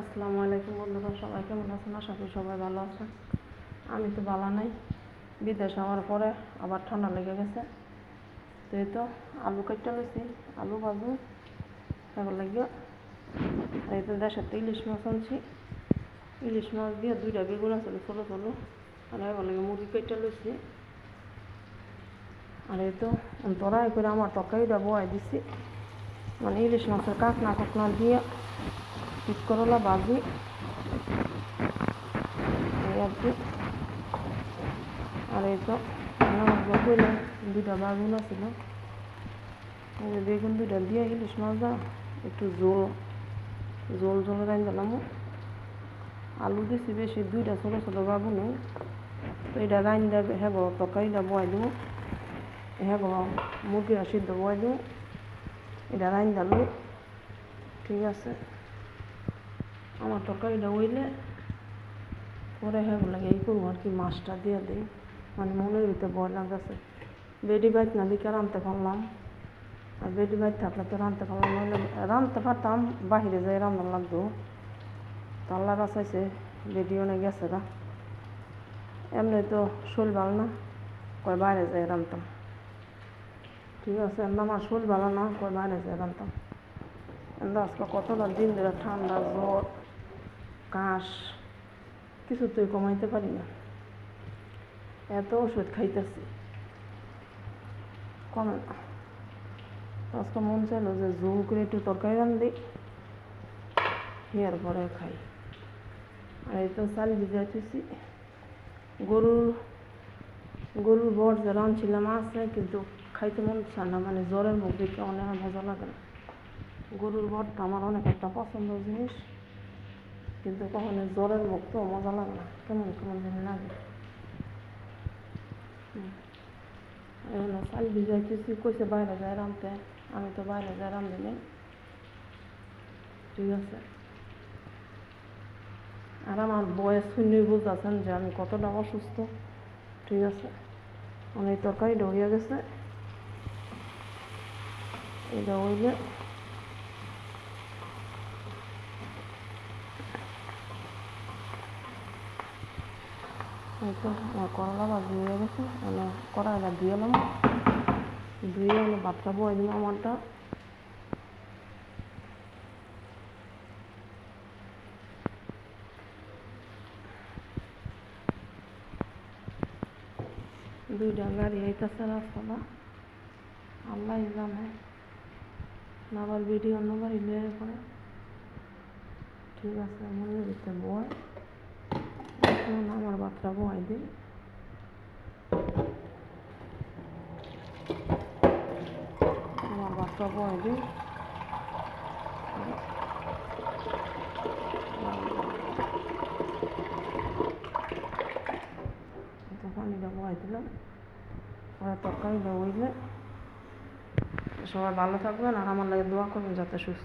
আসসালামু আলাইকুম বন্ধুরা, সবাই কেমন আছেন? আশা করি সবাই ভালো আছেন। আমি তো ভালো নাই, বিদেশ হওয়ার পরে আবার ঠান্ডা লেগে গেছে। তো এই তো আলু কাটতে লইছি আলু ভাজু লাগিয়ে আর এই তো দেশের তো ইলিশ মাছ আনছি। ইলিশ মাছ দিয়ে দুইটা বেগুন আছে, ছোটো ছোটো। আর এগুলো লাগে মুরগি কাটতে লইছি আর এই তো তরাই করে আমার তরকারিটা বয় দিছি। মানে ইলিশ মাছের কাঁকনা কাঁকনা দিয়ে করলা ভাজি এই আর কি। আর এই তো বেগুন দুইটা বেগুন ছিল এই যে বেগুন দুইটা দিয়ে ইলিশ মাছটা একটু জোল জোল জোল রান দিলাম আলু দিছি বেশি, দুইটা ছোটো ছোটো বাগুন। তো এটা রান দেবে হ্যাঁ গো তরকারিটা বয় দেবো। হ্যাঁ গো, মুরগিটা সিদ্ধ বয় দেবো। এটা রান দিলাম। ঠিক আছে। আমার তরকারিটা হইলে পরে হ্যাঁ লাগে এই করব আর কি, মাছটা দিয়ে দিই। মানে মনের ভিতরে ভয় লাগতেছে। বেডি বাইক না দিকে রাঁধতে পারলাম। আর বেডি বাইক থাকলে তো রাঁধতে পারলাম নাহলে রাঁধতে পারতাম, বাহিরে যাই রান্না লাগতো। তো আল্লাহ বাঁচাইছে, বেডি অনেক গেছে গা। এমনি তো শরীর ভালো না, কয় বাইরে যাই রাঁধতাম। ঠিক আছে, এমনি আমার শরীর ভালো না, কয় বাইরে যাই রাঁধতাম। এমনি আজকে কতটা দিন ধরে ঠান্ডা, জ্বর কাশ কিছুতেই কমাইতে পারি না। এত ওষুধ খাইতেছি। কমে না। আজকে মন চাইলো যে জুম করে একটু তরকারি রান্ধি হিয়ার পরে খাই। আর এই তো চাল ভিজাইতেছি গরুর গরুর বর যে রাঁধছিলাম আছে, কিন্তু খাইতে মন চায় না মানে জ্বরের দেখে অনেক মজা লাগে না। গরুর বরটা আমার অনেক একটা পছন্দের জিনিস। কিন্তু কখনো জ্বরের মুখ তো মজা লাগে না, কেমন কেমন যেন লাগে। এখানে চাল ভিজাইতেছি কইছে, বাইরে যায় রাঁধতে আমি তো বাইরে যাই রাঁধি নেই ঠিক আছে। আর আমার বয়স শুনে বুঝতেছেন যে আমি কতটা অসুস্থ। ঠিক আছে। অনেক তরকারিটা হইয়া গেছে। এটা হইলে আমার করলা ভাজি হয়ে গেছে মানে কড়াইটা দিয়ে এলাম ধুয়ে মানে ভাতটা বয়ে দিলাম আমারটা দুইটা গাড়ি আইতাছে রাস্তাটা আল্লাহ জানে না আবার ভিডিও অন্য গাড়ি লিয়ে পরে ঠিক আছে মনে দিতে বয়। এখন বাচ্চা বয় দিই তো পানিটা দিলাম ওরা তরকারিটা হইলে সবাই ভালো থাকবেন আর আমার লাগে দোয়া করবেন যাতে সুস্থ